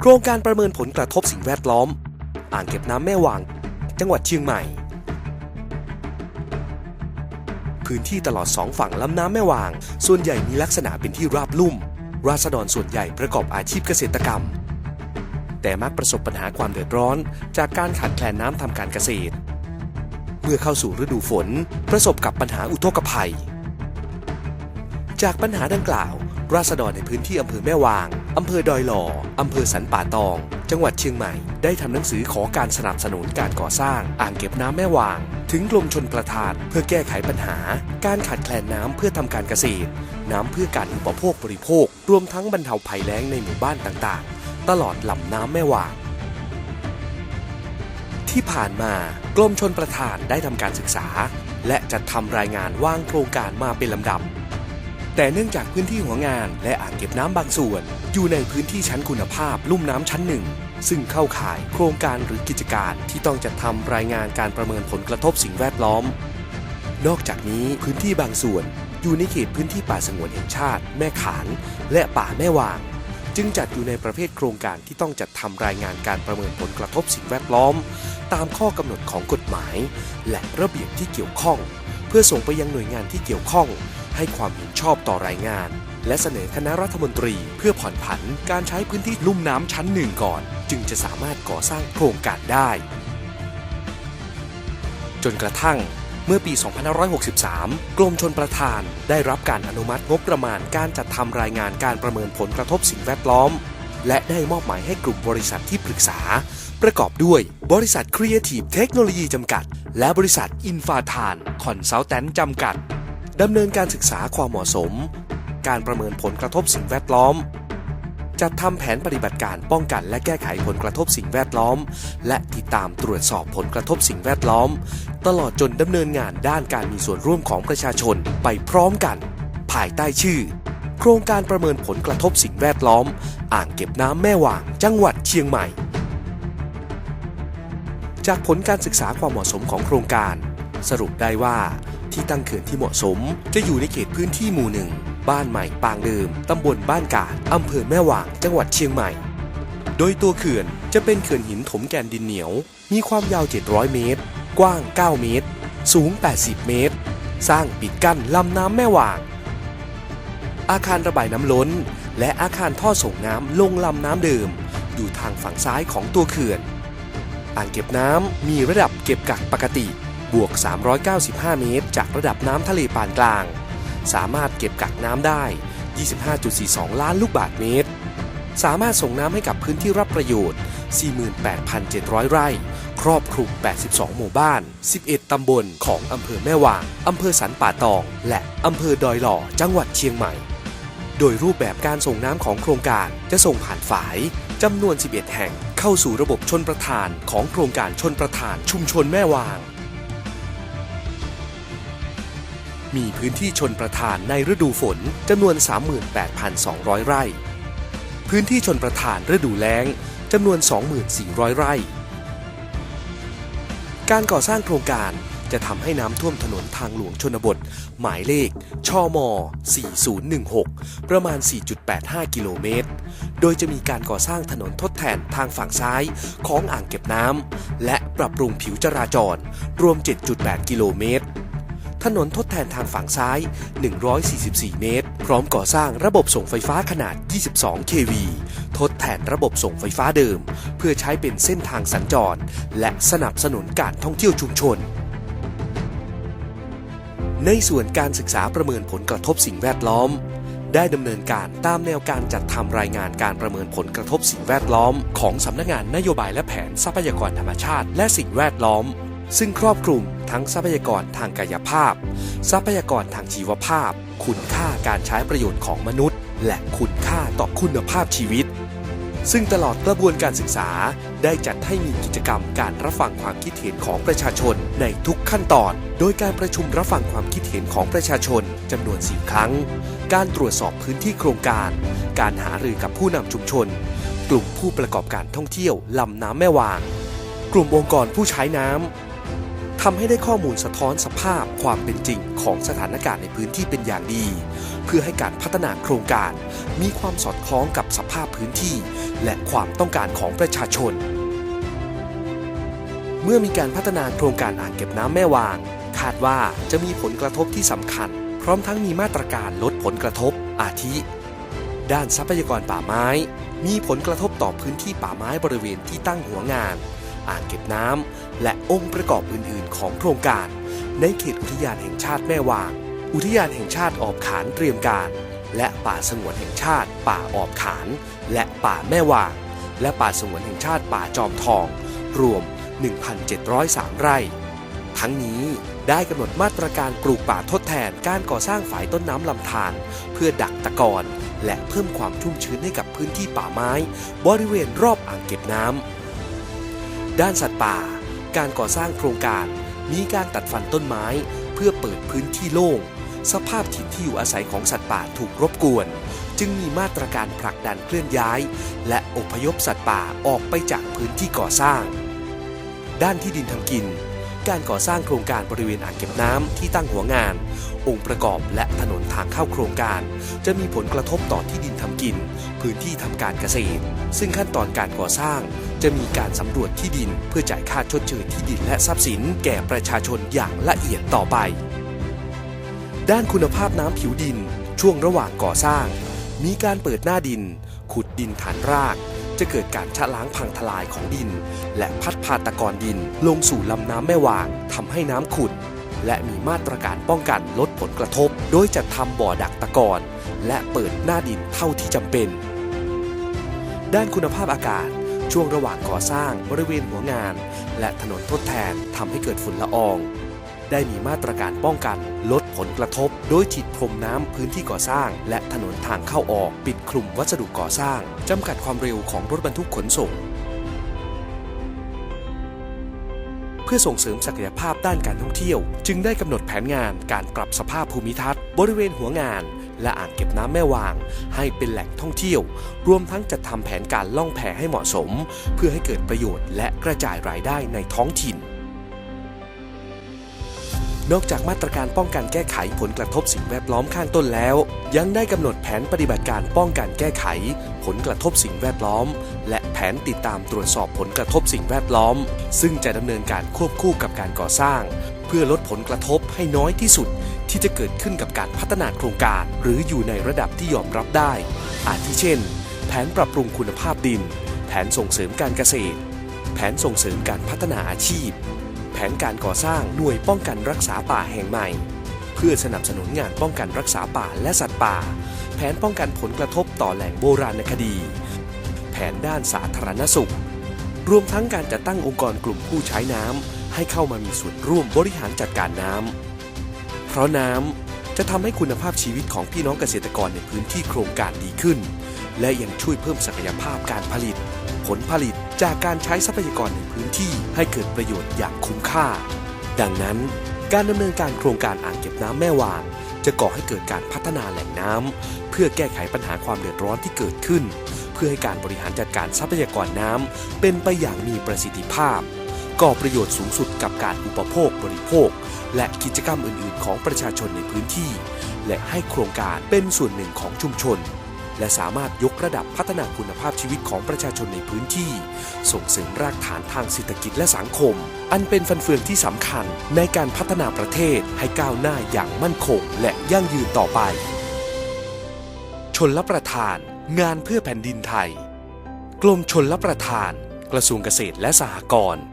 โครงการประเมินผลกระทบสิ่งแวดล้อม อ่างเก็บน้ำแม่วาง จังหวัดเชียงใหม่ พื้นที่ตลอดสองฝั่งลำน้ำแม่วาง ส่วนใหญ่มีลักษณะเป็นที่ราบลุ่ม ราษฎรส่วนใหญ่ประกอบอาชีพเกษตรกรรม แต่มักประสบปัญหาความเดือดร้อน จากการขาดแคลนน้ำทำการเกษตร เมื่อเข้าสู่ฤดูฝน ประสบกับปัญหาอุทกภัย จากปัญหาดังกล่าว ราษฎรในพื้นที่อำเภอแม่วาง อำเภอดอยหล่อ อำเภอสันป่าตอง จังหวัดเชียงใหม่ ได้ทำหนังสือขอการสนับสนุนการก่อสร้างอ่างเก็บน้ำแม่วาง ถึงกรมชนประทาน เพื่อแก้ไขปัญหา การขาดแคลนน้ำเพื่อทำการเกษตร น้ำเพื่อการอุปโภคบริโภค รวมทั้งบรรเทาภัยแล้งในหมู่บ้านต่างๆ ตลอดลำน้ำแม่วางที่ผ่านมากรมชนประทานได้ทำการศึกษา และจัดทำรายงานว่างโครงการมาเป็นลำดับ แต่เนื่องจากพื้นที่หัวงานและอ่างเก็บน้ำบางส่วน อยู่ในพื้นที่ชั้นคุณภาพลุ่มน้ำชั้นหนึ่ง ซึ่งเข้าข่ายโครงการหรือกิจการที่ต้องจัดทำรายงานการประเมินผลกระทบสิ่งแวดล้อม นอกจากนี้พื้นที่บางส่วน อยู่ในเขตพื้นที่ป่าสงวนแห่งชาติ แม่ขาน และป่าแม่วาง จึงจัดอยู่ในประเภทโครงการที่ต้องจัดทำรายงานการประเมินผลกระทบสิ่งแวดล้อม ตามข้อกำหนดของกฎหมาย และระเบียบที่เกี่ยวข้อง เพื่อส่งไปยังหน่วยงานที่เกี่ยวข้อง ให้ความเห็นชอบต่อรายงาน และเสนอคณะรัฐมนตรี เพื่อผ่อนผันการใช้พื้นที่ลุ่มน้ำชั้นหนึ่งก่อน จึงจะสามารถก่อสร้างโครงการได้ จนกระทั่งเมื่อปี 2563 กรมชนประทานได้รับการอนุมัติงบประมาณการจัดทำรายงานการประเมินผลกระทบสิ่งแวดล้อม และได้มอบหมายให้กลุ่มบริษัทที่ปรึกษา ประกอบด้วยบริษัท Creative Technology จำกัด และบริษัท i n f a t a n Consultant จำกัด ดำเนินการศึกษาความเหมาะสม การประเมินผลกระทบสิ่งแวดล้อม จัดทำแผนปฏิบัติการป้องกันและแก้ไขผลกระทบสิ่งแวดล้อม และติดตามตรวจสอบผลกระทบสิ่งแวดล้อม ตลอดจนดำเนินงานด้านการมีส่วนร่วมของประชาชนไปพร้อมกัน ภายใต้ชื่อ โครงการประเมินผลกระทบสิ่งแวดล้อม อ่างเก็บน้ำแม่วาง จังหวัดเชียงใหม่ จากผลการศึกษาความเหมาะสมของโครงการ สรุปได้ว่า ที่ตั้งเขื่อนที่เหมาะสม จะอยู่ในเขตพื้นที่หมู่หนึ่ง บ้านใหม่ปางเดิม ตำบลบ้านกาดอำเภอแม่วาง จังหวัดเชียงใหม่ โดยตัวเขื่อนจะเป็นเขื่อนหินถมแกนดินเหนียว มีความยาว 700 เมตร กว้าง 9 เมตร สูง 80 เมตร สร้างปิดกั้นลำน้ำแม่วาง อาคารระบายน้ำล้น และอาคารท่อส่งน้ำลงลำน้ำเดิม อยู่ทางฝั่งซ้ายของตัวเขื่อน อ่างเก็บน้ำมีระดับเก็บกักปกติ บวก 395 เมตร จากระดับน้ำทะเลปานกลาง สามารถเก็บกักน้ำได้ 25.42 ล้านลูกบาศก์เมตร สามารถส่งน้ำให้กับพื้นที่รับประโยชน์ 48,700 ไร่ ครอบคลุม 82 หมู่บ้าน 11 ตำบลของอำเภอแม่วาง อำเภอสันป่าตอง และอำเภอดอยหล่อ จังหวัดเชียงใหม่ โดยรูปแบบการส่งน้ำของโครงการจะส่งผ่านฝายจำนวน 11 แห่งเข้าสู่ระบบชนประทานของโครงการชนประทานชุมชนแม่วาง มีพื้นที่ชนประทานในฤดูฝนจำนวน 38,200 ไร่ พื้นที่ชนประทานฤดูแล้งจำนวน 2,400 ไร่ การก่อสร้างโครงการจะทำให้น้ำท่วมถนนทางหลวงชนบท หมายเลข ชม 4016 ประมาณ 4.85 กิโลเมตร โดยจะมีการก่อสร้างถนนทดแทนทางฝั่งซ้ายของอ่างเก็บน้ำ และปรับปรุงผิวจราจร รวม 7.8 กิโลเมตร ถนนทดแทนทางฝั่งซ้าย 144 เมตร พร้อมก่อสร้างระบบส่งไฟฟ้าขนาด 22 kV ทดแทนระบบส่งไฟฟ้าเดิม เพื่อใช้เป็นเส้นทางสัญจร และสนับสนุนการท่องเที่ยวชุมชนในส่วนการศึกษาประเมินผลกระทบสิ่งแวดล้อม ได้ดำเนินการตามแนวการจัดทำรายงานการประเมินผลกระทบสิ่งแวดล้อม ของสำนักงานนโยบายและแผนทรัพยากรธรรมชาติ และสิ่งแวดล้อม ซึ่งครอบคลุมทั้งทรัพยากรทางกายภาพ ทรัพยากรทางชีวภาพ คุณค่าการใช้ประโยชน์ของมนุษย์ และคุณค่าต่อคุณภาพชีวิต ซึ่งตลอดกระบวนการศึกษาได้จัดให้มีกิจกรรมการรับฟังความคิดเห็นของประชาชนในทุกขั้นตอน โดยการประชุมรับฟังความคิดเห็นของประชาชนจำนวน 4 ครั้ง การตรวจสอบพื้นที่โครงการ การหารือกับผู้นำชุมชน กลุ่มผู้ประกอบการท่องเที่ยวลำน้ำแม่วาง กลุ่มองค์กรผู้ใช้น้ำ ทำให้ได้ข้อมูลสะท้อนสภาพความเป็นจริงของสถานการณ์ในพื้นที่เป็นอย่างดี เพื่อให้การพัฒนาโครงการ มีความสอดคล้องกับสภาพพื้นที่ และความต้องการของประชาชน เมื่อมีการพัฒนาโครงการอ่างเก็บน้ำแม่วาง คาดว่าจะมีผลกระทบที่สำคัญ พร้อมทั้งมีมาตรการลดผลกระทบ อาทิ ด้านทรัพยากรป่าไม้ มีผลกระทบต่อพื้นที่ป่าไม้บริเวณที่ตั้งหัวงาน อ่างเก็บน้ำและองค์ประกอบอื่น ๆ ของโครงการ ในเขตอุทยานแห่งชาติแม่วาง อุทยานแห่งชาติออบขานเตรียมการ และป่าสงวนแห่งชาติ ป่าออบขาน และป่าแม่วาง และป่าสงวนแห่งชาติป่าจอมทอง รวม 1,703 ไร่ ทั้งนี้ได้กำหนดมาตรการปลูกป่าทดแทนการก่อสร้างฝายต้นน้ำลำธารเพื่อดักตะกอนและเพิ่มความชุ่มชื้นให้กับพื้นที่ป่าไม้ บริเวณรอบอ่างเก็บน้ำ ด้านสัตว์ป่า การก่อสร้างโครงการมีการตัดฟันต้นไม้เพื่อเปิดพื้นที่โล่ง สภาพถิ่นที่อยู่อาศัยของสัตว์ป่าถูกรบกวน จึงมีมาตรการผลักดันเคลื่อนย้าย และอพยพสัตว์ป่าออกไปจากพื้นที่ก่อสร้าง ด้านที่ดินทำกิน การก่อสร้างโครงการบริเวณอ่างเก็บน้ำที่ตั้งหัวงาน องค์ประกอบและถนนทางเข้าโครงการ จะมีผลกระทบต่อที่ดินทำกิน พื้นที่ทำการเกษตร ซึ่งขั้นตอนการก่อสร้าง จะมีการสำรวจที่ดิน เพื่อจ่ายค่าชดเชยที่ดินและทรัพย์สิน แก่ประชาชนอย่างละเอียดต่อไป ด้านคุณภาพน้ำผิวดิน ช่วงระหว่างก่อสร้าง มีการเปิดหน้าดิน ขุดดินฐานราก จะเกิดการชะล้างพังทลายของดิน และพัดพาตะกอนดินลงสู่ลำน้ำแม่วางทำให้น้ำขุ่นและมีมาตรการป้องกันลดผลกระทบ โดยจัดทำบ่อดักตะกอนและเปิดหน้าดินเท่าที่จำเป็น ด้านคุณภาพอากาศ ช่วงระหว่างก่อสร้างบริเวณหัวงาน และถนนทดแทนทำให้เกิดฝุ่นละออง ได้มีมาตรการป้องกัน ลดผลกระทบ โดยฉีดพรมน้ำพื้นที่ก่อสร้าง และถนนทางเข้าออกปิดคลุมวัสดุก่อสร้างจำกัดความเร็วของรถบรรทุกขนส่ง เพื่อส่งเสริมศักยภาพด้านการท่องเที่ยว จึงได้กำหนดแผนงานการปรับสภาพภูมิทัศน์ บริเวณหัวงาน และอ่างเก็บน้ำแม่วาง ให้เป็นแหล่งท่องเที่ยว รวมทั้งจัดทำแผนการล่องแพให้เหมาะสม เพื่อให้เกิดประโยชน์และกระจายรายได้ในท้องถิ่น นอกจากมาตรการป้องกันแก้ไขผลกระทบสิ่งแวดล้อมข้างต้นแล้ว ยังได้กำหนดแผนปฏิบัติการป้องกันแก้ไข ผลกระทบสิ่งแวดล้อม และแผนติดตามตรวจสอบผลกระทบสิ่งแวดล้อม ซึ่งจะดำเนินการควบคู่กับการก่อสร้าง เพื่อลดผลกระทบให้น้อยที่สุด ที่จะเกิดขึ้นกับการพัฒนาโครงการ หรืออยู่ในระดับที่ยอมรับได้ อาทิเช่น แผนปรับปรุงคุณภาพดิน แผนส่งเสริมการเกษตร แผนส่งเสริมการพัฒนาอาชีพ แผนการก่อสร้างหน่วยป้องกันรักษาป่าแห่งใหม่ เพื่อสนับสนุนงานป้องกันรักษาป่าและสัตว์ป่า แผนป้องกันผลกระทบต่อแหล่งโบราณคดี แผนด้านสาธารณสุข รวมทั้งการจัดตั้งองค์กรกลุ่มผู้ใช้น้ำให้เข้ามามีส่วนร่วมบริหารจัดการน้ำเพราะน้ำจะทำให้คุณภาพชีวิตของพี่น้องเกษตรกรในพื้นที่โครงการดีขึ้น และยังช่วยเพิ่มศักยภาพการผลิต ผลผลิตจากการใช้ทรัพยากรในพื้นที่ให้เกิดประโยชน์อย่างคุ้มค่า ดังนั้นการดำเนินการโครงการอ่างเก็บน้ำแม่วาง จะก่อให้เกิดการพัฒนาแหล่งน้ำเพื่อแก้ไขปัญหาความเดือดร้อนที่เกิดขึ้น เพื่อให้การบริหารจัดการทรัพยากรน้ำเป็นไปอย่างมีประสิทธิภาพ ก่อประโยชน์สูงสุดกับการอุปโภคบริโภค และกิจกรรมอื่น ๆ ของประชาชนในพื้นที่ และให้โครงการเป็นส่วนหนึ่งของชุมชน และสามารถยกระดับพัฒนาคุณภาพชีวิตของประชาชนในพื้นที่ ส่งเสริมรากฐานทางเศรษฐกิจและสังคม อันเป็นฟันเฟืองที่สำคัญในการพัฒนาประเทศให้ก้าวหน้าอย่างมั่นคงและยั่งยืนต่อไป ชนรับประทาน งานเพื่อแผ่นดินไทย กรมชนรับประทาน กระทรวงเกษตรและสหกรณ์